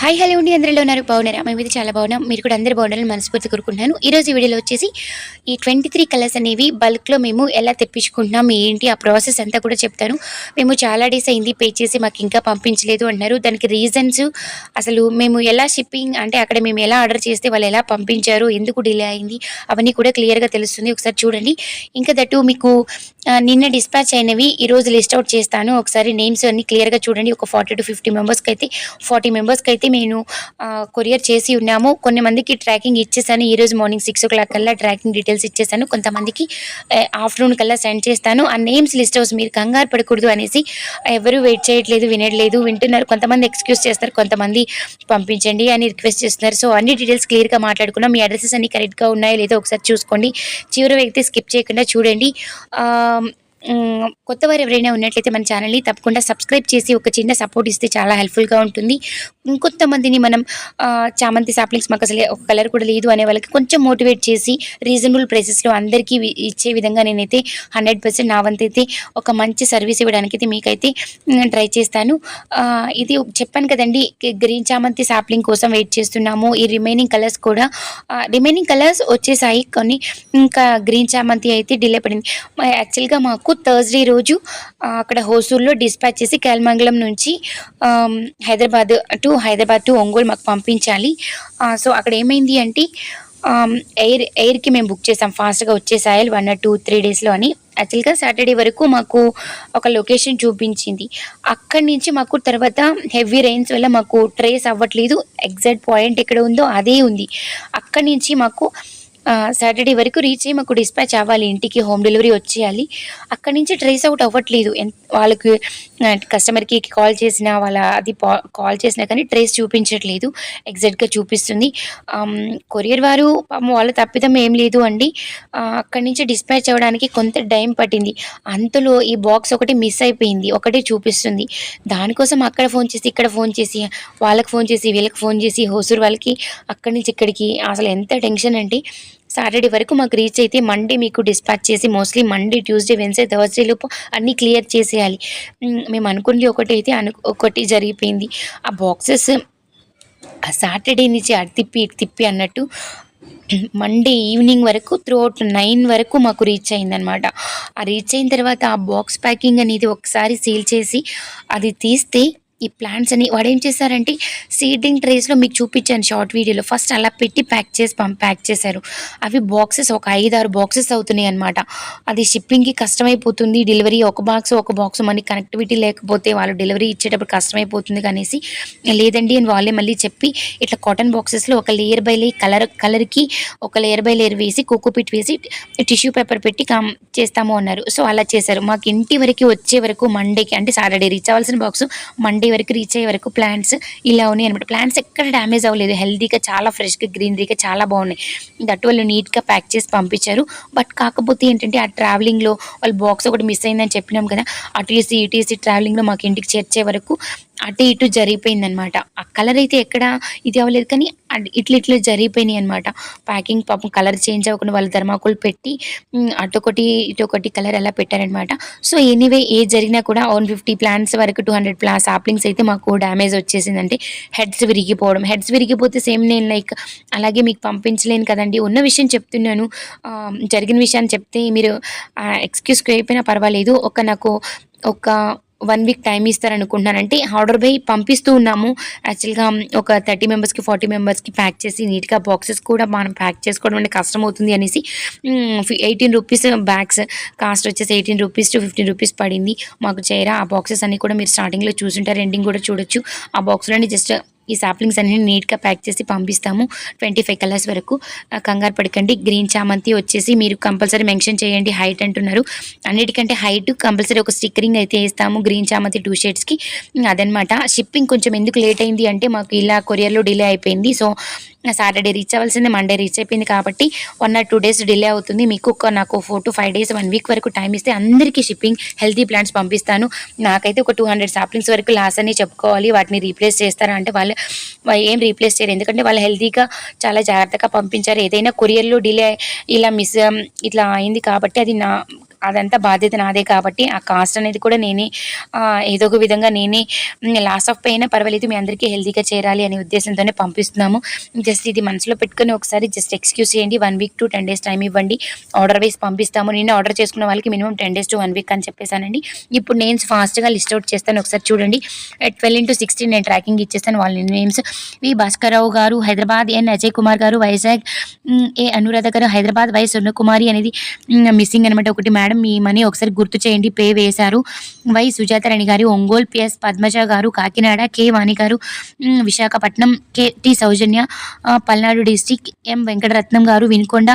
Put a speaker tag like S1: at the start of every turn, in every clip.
S1: Hi hello ఉండి అందరిలో ఉన్నారు. బాగున్నారా? మేము ఇది చాలా బాగున్నాం. మీరు కూడా అందరు బాగుండాలని మనస్ఫూర్తి కోరుకుంటున్నాను. ఈరోజు వీడియోలో వచ్చేసి ఈ ట్వంటీ త్రీ కలర్స్ అనేవి బల్క్లో మేము ఎలా తెప్పించుకుంటున్నాం ఏంటి ఆ ప్రాసెస్ అంతా కూడా చెప్తాను. మేము చాలా డేస్ అయింది పే చేసి మాకు ఇంకా పంపించలేదు అంటున్నారు దానికి రీజన్స్ అసలు మేము ఎలా షిప్పింగ్ అంటే అక్కడ మేము ఎలా ఆర్డర్ చేస్తే వాళ్ళు ఎలా పంపించారు ఎందుకు డిలే అయింది అవన్నీ కూడా క్లియర్గా తెలుస్తుంది. ఒకసారి చూడండి. ఇంకా దట్టు మీకు నిన్న డిస్పాచ్ అయినవి ఈ రోజు లిస్ట్ అవుట్ చేస్తాను. ఒకసారి నేమ్స్ అన్ని క్లియర్గా చూడండి. ఒక ఫార్టీ టు ఫిఫ్టీ మెంబర్స్కి అయితే ఫార్టీ మెంబర్స్కి అయితే నేను కొరియర్ చేసి ఉన్నాము. కొన్ని మందికి ట్రాకింగ్ ఇచ్చేసాను. ఈరోజు మార్నింగ్ సిక్స్ ఓ క్లాక్ కల్లా ట్రాకింగ్ డీటెయిల్స్ ఇచ్చేసాను. కొంతమందికి ఆఫ్టర్నూన్ కల్లా సెండ్ చేస్తాను. ఆ నేమ్స్ లిస్ట్ హౌస్ మీరు కంగారు పడకూడదు అనేసి ఎవరు వెయిట్ చేయట్లేదు వినట్లేదు వింటున్నారు. కొంతమంది ఎక్స్క్యూజ్ చేస్తారు. కొంతమంది పంపించండి అని రిక్వెస్ట్ చేస్తున్నారు. సో అన్ని డీటెయిల్స్ క్లియర్గా మాట్లాడుకున్నాం. మీ అడ్రసెస్ అన్ని కరెక్ట్గా ఉన్నాయో లేదో ఒకసారి చూసుకోండి. చివరి వ్యక్తి స్కిప్ చేయకుండా చూడండి. కొత్త వారు ఎవరైనా ఉన్నట్లయితే మన ఛానల్ని తప్పకుండా సబ్స్క్రైబ్ చేసి ఒక చిన్న సపోర్ట్ ఇస్తే చాలా హెల్ప్ఫుల్గా ఉంటుంది. ఇంకొంతమందిని మనం చామంతి సాప్లింగ్స్ మాకు అసలు ఒక కలర్ కూడా లేదు అనే వాళ్ళకి కొంచెం మోటివేట్ చేసి రీజనబుల్ ప్రైసెస్లో అందరికీ ఇచ్చే విధంగా నేనైతే హండ్రెడ్ పర్సెంట్ నా వంతైతే ఒక మంచి సర్వీస్ ఇవ్వడానికి అయితే మీకైతే ట్రై చేస్తాను. ఇది చెప్పాను కదండి గ్రీన్ చామంతి సాప్లింగ్ కోసం వెయిట్ చేస్తున్నాము. ఈ రిమైనింగ్ కలర్స్ కూడా రిమైనింగ్ కలర్స్ వచ్చేసాయి. కొన్ని ఇంకా గ్రీన్ చామంతి అయితే డిలే పడింది. యాక్చువల్గా మాకు థర్స్డే రోజు అక్కడ హోసూర్లో డిస్పాచ్ చేసి కేల్మంగళం నుంచి హైదరాబాద్ టు హైదరాబాద్ టు ఒంగోలు మాకు పంపించాలి. సో అక్కడ ఏమైంది అంటే ఎయిర్ ఎయిర్కి మేము బుక్ చేసాం. ఫాస్ట్గా వచ్చేసాయి వన్ ఆర్ టూ త్రీ డేస్లో అని. యాక్చువల్గా సాటర్డే వరకు మాకు ఒక లొకేషన్ చూపించింది. అక్కడి నుంచి మాకు తర్వాత హెవీ రెయిన్స్ వల్ల మాకు ట్రేస్ అవ్వట్లేదు. ఎగ్జాక్ట్ పాయింట్ ఎక్కడ ఉందో అదే ఉంది. అక్కడి నుంచి మాకు సాటర్డే వరకు రీచ్ అయ్యి మాకు డిస్పాచ్ అవ్వాలి ఇంటికి హోమ్ డెలివరీ వచ్చేయాలి. అక్కడి నుంచి ట్రేస్ అవుట్ అవ్వట్లేదు. ఎన్- వాళ్ళకి కస్టమర్కి కాల్ చేసినా వాళ్ళ అది కాల్ చేసినా కానీ ట్రేస్ చూపించట్లేదు. ఎగ్జాక్ట్గా చూపిస్తుంది. కొరియర్ వారు వాళ్ళ తప్పిదం ఏం లేదు అండి. అక్కడి నుంచి డిస్పాచ్ అవ్వడానికి కొంత టైం పట్టింది. అంతలో ఈ బాక్స్ ఒకటి మిస్ అయిపోయింది. ఒకటే చూపిస్తుంది. దానికోసం అక్కడ ఫోన్ చేసి ఇక్కడ ఫోన్ చేసి వాళ్ళకి ఫోన్ చేసి వీళ్ళకి ఫోన్ చేసి హోసూరు వాళ్ళకి అక్కడి నుంచి ఇక్కడికి అసలు ఎంత టెన్షన్ అంటే సాటర్డే వరకు మాకు రీచ్ అయితే మండే మీకు డిస్పాచ్ చేసి mostly Monday Tuesday Wednesday Thursday లోపు అన్నీ క్లియర్ చేసేయాలి. మేము అనుకుంది ఒకటి అయితే అను ఒకటి జరిగిపోయింది. ఆ బాక్సెస్ ఆ సాటర్డే నుంచి అటు తిప్పి ఇటు తిప్పి అన్నట్టు మండే ఈవినింగ్ వరకు త్రూ అవుట్ నైన్ వరకు మాకు రీచ్ అయిందనమాట ఆ రీచ్ అయిన తర్వాత ఆ బాక్స్ ప్యాకింగ్ అనేది ఒకసారి సీల్ చేసి అది తీస్తే ఈ ప్లాంట్స్ అని వాడు ఏం చేశారంటే సీడింగ్ ట్రేస్లో మీకు చూపించాను షార్ట్ వీడియోలో ఫస్ట్ అలా పెట్టి ప్యాక్ చేసి ప్యాక్ చేశారు. అవి బాక్సెస్ ఒక ఐదు ఆరు బాక్సెస్ అవుతున్నాయి అనమాట అది షిప్పింగ్కి కష్టమైపోతుంది. డెలివరీ ఒక బాక్స్ ఒక బాక్స్ మనకి కనెక్టివిటీ లేకపోతే వాళ్ళు డెలివరీ ఇచ్చేటప్పుడు కష్టమైపోతుంది కనేసి లేదండి అని వాళ్ళే మళ్ళీ చెప్పి ఇట్లా కాటన్ బాక్సెస్లో ఒక లేయర్ బై లేయర్ కలర్ కలర్కి ఒక లేయర్ బై లేయర్ వేసి కుక్కుపిట్ వేసి టిష్యూ పేపర్ పెట్టి కామ్ చేస్తాము అన్నారు. సో అలా చేశారు. మాకు ఇంటి వరకు వచ్చే వరకు మండేకి అంటే సాటర్డే రీచ్ అవ్వాల్సిన బాక్స్ మండే వరకు రీచ్ అయ్యే వరకు ప్లాంట్స్ ఇలా ఉన్నాయి అనమాట ప్లాంట్స్ ఎక్కడ డ్యామేజ్ అవ్వలేదు. హెల్దీగా చాలా ఫ్రెష్గా గ్రీనరీగా చాలా బాగున్నాయి. దట్ వాళ్ళు నీట్గా ప్యాక్ చేసి పంపించారు. బట్ కాకపోతే ఏంటంటే ఆ ట్రావెలింగ్లో వాళ్ళు బాక్స్ ఒకటి మిస్ అయిందని చెప్పినాం కదా. అటు ఇటు ఇటు ట్రావెలింగ్లో మాకు ఇంటికి చేర్చే వరకు అటు ఇటు జరిగిపోయిందనమాట. ఆ కలర్ అయితే ఎక్కడ ఇది అవ్వలేదు కానీ అడ్- ఇట్లా ఇట్లా జరిగిపోయినాయి అనమాట. ప్యాకింగ్ పాపం కలర్ చేంజ్ అవ్వకుండా వాళ్ళు ధర్మాకోల్ పెట్టి అటొకటి ఇటొకటి కలర్ అలా పెట్టారనమాట. సో ఎనీవే ఏ జరిగినా కూడా వన్ ఫిఫ్టీ ప్లాంట్స్ వరకు టూ హండ్రెడ్ ప్లా సాప్లింగ్స్ అయితే మాకు డ్యామేజ్ వచ్చేసిందంటే హెడ్స్ విరిగిపోవడం. హెడ్స్ విరిగిపోతే సేమ్ నేను లైక్ అలాగే మీకు పంపించలేను కదండి. ఉన్న విషయం చెప్తున్నాను. జరిగిన విషయాన్ని చెప్తే మీరు ఎక్స్క్యూజ్ అయిపోయినా పర్వాలేదు. ఒక నాకు ఒక వన్ వీక్ టైం ఇస్తారనుకుంటున్నానంటే ఆర్డర్ బై పంపిస్తూ ఉన్నాము. యాక్చువల్గా um, ఒక థర్టీ మెంబర్స్కి ఫార్టీ మెంబర్స్కి ప్యాక్ చేసి నీట్గా బాక్సెస్ కూడా మనం ప్యాక్ చేసుకోవడం అంటే కష్టం అవుతుంది అనేసి ఎయిటీన్ రూపీస్ బ్యాగ్స్ కాస్ట్ వచ్చేసి eighteen rupees to fifteen rupees పడింది. మాకు చేయరా ఆ బాక్సెస్ అన్ని కూడా మీరు స్టార్టింగ్లో చూసుంటారు ఎండింగ్ కూడా చూడొచ్చు. ఆ బాక్స్లోని జస్ట్ ఈ సాప్లింగ్స్ అన్ని నీట్గా ప్యాక్ చేసి పంపిస్తాము. ట్వంటీ ఫైవ్ కలర్స్ వరకు. కంగారు పడకండి. గ్రీన్ చామంతి వచ్చేసి మీరు కంపల్సరీ మెన్షన్ చేయండి. హైట్ అంటున్నారు. అన్నిటికంటే హైట్ కంపల్సరీ ఒక స్టిక్కరింగ్ అయితే వేస్తాము గ్రీన్ చామంతి టూ షేడ్స్కి అదనమాట షిప్పింగ్ కొంచెం ఎందుకు లేట్ అయింది అంటే మాకు ఇలా కొరియర్లో డిలే అయిపోయింది. సో సాటర్డే రీచ్ అవ్వాల్సింది మండే రీచ్ అయిపోయింది కాబట్టి one or two days delay అవుతుంది. మీకు ఒక నాకు four to five days one week వరకు టైం ఇస్తే అందరికీ షిప్పింగ్ హెల్తీ ప్లాంట్స్ పంపిస్తాను. నాకైతే ఒక టూ హండ్రెడ్ సాప్లింగ్స్ వరకు లాస్ అని చెప్పుకోవాలి. వాటిని రీప్లేస్ చేస్తారా అంటే వాళ్ళు ఏం రీప్లేస్ చేయరు. ఎందుకంటే వాళ్ళు హెల్తీగా చాలా జాగ్రత్తగా పంపించారు. ఏదైనా కొరియర్లో డిలే ఇలా మిస్ ఇట్లా అయింది కాబట్టి అది నా అదంతా బాధ్యత నాదే కాబట్టి ఆ కాస్ట్ అనేది కూడా నేనే ఏదో ఒక విధంగా నేనే లాస్ ఆఫ్ పే అయినా పర్వాలేదు మీ అందరికీ హెల్తీగా చేరాలి అనే ఉద్దేశంతోనే పంపిస్తున్నాము. జస్ట్ ఇది మనసులో పెట్టుకొని ఒకసారి జస్ట్ ఎక్స్క్యూజ్ చేయండి. One week to ten days time ఇవ్వండి. ఆర్డర్ వైస్ పంపిస్తాము. నిన్న ఆర్డర్ చేసుకున్న వాళ్ళకి minimum ten days to one week అని చెప్పేసానండి ఇప్పుడు నేమ్స్ ఫాస్ట్గా లిస్ట్ అవుట్ చేస్తాను. ఒకసారి చూడండి. ట్వెల్వ్ ఇంటూ సిక్స్టీన్ నేను ట్రాకింగ్ ఇచ్చేస్తాను వాళ్ళ నేమ్స్ వి భాస్కర్రావు గారు హైదరాబాద్ ఎన్ అజయ్ కుమార్ గారు వైజాగ్ ఏ అనురాధ గారు హైదరాబాద్ వై సున్నకుమారి అనేది మిస్సింగ్ అనమాట ఒకటి మేడం మీ మనీ ఒకసారి గుర్తు చేయండి. పే వేశారు. వై సుజాతారాణి గారు ఒంగోలు పిఎస్ పద్మజ గారు Kakinada K Vani garu Visakhapatnam K T Soujanya Palnadu district M Venkataratnam garu Vinukonda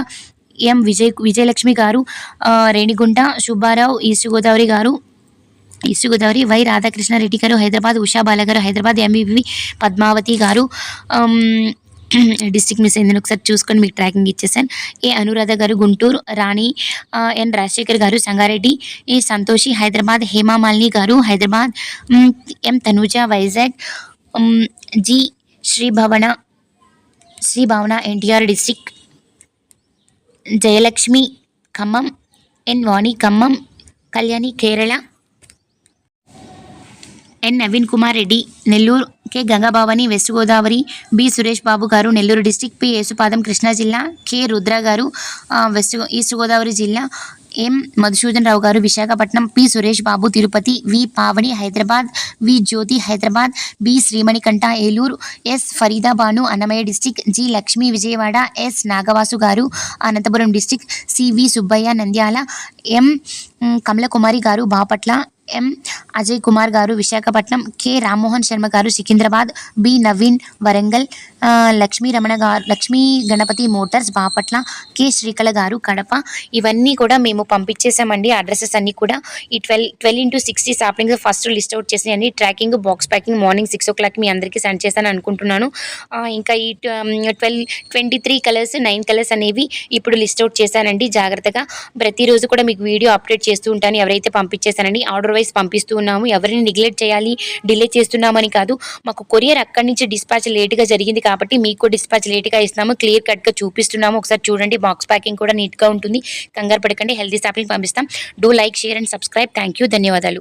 S1: M Vijay Vijayalakshmi గారు రేణిగుంట సుబ్బారావు ఈస్ట్ గోదావరి గారు ఈస్ట్ గోదావరి వై రాధాకృష్ణారెడ్డి గారు హైదరాబాద్ ఉషా బాల గారు హైదరాబాద్ ఎంబీబీ పద్మావతి గారు డిస్టిక్ మిస్ అయిందని ఒకసారి చూసుకొని మీకు ట్రాకింగ్ ఇచ్చేసాను. ఏ అనురాధ గారు గుంటూరు రాణి ఎన్ రాజశేఖర్ గారు సంగారెడ్డి ఏ Santoshi Hyderabad Hemamalini garu Hyderabad M Tanuja Vizag G Sri Bhavana Sri NTR district Jayalakshmi Khammam N Vani Khammam Kalyani Kerala N Naveen Kumar Reddy Nellore K Gangabhavani west Godavari B Suresh Babu garu Nellore district P Yesupadam Krishna జిల్లా K Rudra గారు west east Godavari జిల్లా M Madhusudan Rao garu Visakhapatnam P Suresh Babu Tirupati V Pavani Hyderabad V Jyothi Hyderabad B Srimanikanta Eluru S Farida Banu Annamayya district G Lakshmi Vijayawada S Nagavasu garu Anantapuram district CV Subbaiah Nandyal M Kamalakumari garu Bapatla M. Ajay Kumar గారు Visakhapatnam K. Rammohan Sharma garu Secunderabad B. Naveen Warangal Lakshmi Ramana garu Lakshmi Ganapathi motors Bapatla K. Srikala garu Kadapa. ఇవన్నీ కూడా మేము పంపించేసామండి addresses అన్నీ కూడా ఈ twelve twelve into sixty saplings first list out చేసినాయండి. Tracking box packing morning six o'clock మీ అందరికీ send చేశాను అనుకుంటున్నాను. ఇంకా ఈ twelve twenty three colours nine colours అనేవి ఇప్పుడు లిస్ట్ అవుట్ చేశానండి. జాగ్రత్తగా ప్రతిరోజు కూడా మీకు వీడియో అప్డేట్ చేస్తూ ఉంటాను. ఎవరైతే పంపించేశానండి ఆర్డర్ ఎంప్లాయీస్ పంపిస్తూ ఉన్నాము. ఎవరిని నెగ్లెక్ట్ చేయాలి డిలే చేస్తున్నామని కాదు. మాకు కొరియర్ అక్కడి నుంచి డిస్పాచ్ లేట్గా జరిగింది కాబట్టి మీకు డిస్పాచ్ లేట్గా ఇస్తున్నాము. క్లియర్ కట్గా చూపిస్తున్నాము. ఒకసారి చూడండి బాక్స్ ప్యాకింగ్ కూడా నీట్గా ఉంటుంది. కంగారు పడకండి. హెల్తీ సాప్లింగ్ పంపిస్తాం. Do like share and subscribe thank you ధన్యవాదాలు.